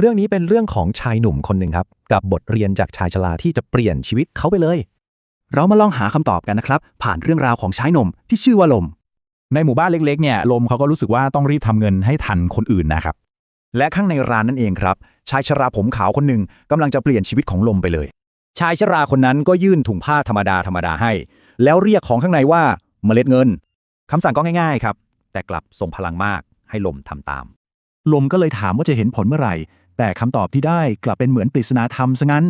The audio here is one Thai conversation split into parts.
เรื่องนี้เป็นเรื่องของชายหนุ่มคนหนึ่งครับ กับบทเรียนจากชายชราที่จะเปลี่ยนชีวิตเขาไปเลย เรามาลองหาคำตอบกันนะครับ ผ่านเรื่องราวของชายหนุ่มที่ชื่อว่าลม ในหมู่บ้านเล็กๆ เนี่ย ลมเขาก็รู้สึกว่าต้องรีบทำเงินให้ทันคนอื่นนะครับ และข้างในร้านนั่นเองครับ ชายชราผมขาวคนหนึ่งกำลังจะเปลี่ยนชีวิตของลมไปเลย ชายชราคนนั้นก็ยื่นถุงผ้าธรรมดาธรรมดาให้ แล้วเรียกของข้างในว่าเมล็ดเงินคำสั่งก็ง่ายๆครับ แต่กลับส่งพลังมากให้ลมทำตาม ลมก็เลยถามว่าจะเห็นผลเมื่อไหร่ แต่คำตอบที่ได้กลับเป็นเหมือนปริศนาธรรมซะงั้น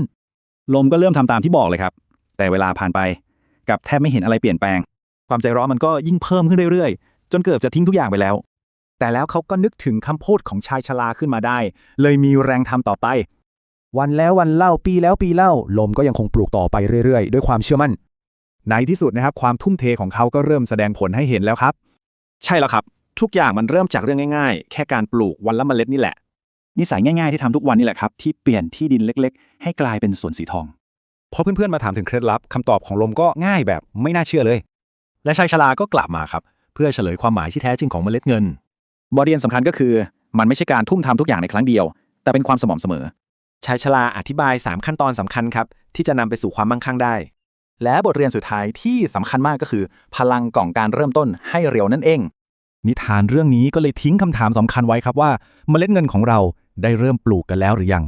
ลมก็เริ่มทำตามที่บอกเลยครับ แต่เวลาผ่านไปกลับแทบไม่เห็นอะไรเปลี่ยนแปลง ความใจร้อนมันก็ยิ่งเพิ่มขึ้นเรื่อยๆ จนเกือบจะทิ้งทุกอย่างไปแล้ว แต่แล้วเขาก็นึกถึงคำพูดของชายชราขึ้นมาได้ เลยมีแรงทำต่อไป วันแล้ววันเล่าปีแล้วปีเล่า ลมก็ยังคงปลูกต่อไปเรื่อย ๆ ด้วยความเชื่อมั่น ในที่สุดนะครับความทุ่มเทของเขาก็เริ่มแสดงผลให้เห็นแล้วครับ ใช่แล้วครับ ทุกอย่างมันเริ่มจากเรื่องง่ายๆ แค่การปลูกวันละเมล็ดนี่แหละ นิสัยง่ายๆที่ทำทุกวันนี่แหละครับ ที่เปลี่ยนที่ดินเล็กๆ ให้กลายเป็นสวนสีทองพอเพื่อนๆมาถามถึงเคล็ดลับคำตอบของลมก็ง่ายแบบไม่น่าเชื่อเลย และชายชราก็กลับมาครับ เพื่อเฉลยความหมายที่แท้จริงของเมล็ดเงิน บทเรียนสำคัญก็คือ มันไม่ใช่การทุ่มทำทุกอย่างในครั้งเดียว แต่เป็นความสม่ำเสมอ ชายชราอธิบาย 3 ขั้นตอนสำคัญครับ ที่จะนำไปสู่ความมั่งคั่งได้ และบทเรียนสุดท้ายที่สำคัญมากก็คือ พลังของการเริ่มต้นให้เร็วนั่นเอง นิทานเรื่องนี้ก็เลยทิ้งคำถามสำคัญไว้ครับว่า เมล็ดเงินของเรา ได้เริ่มปลูกกันแล้วหรือยัง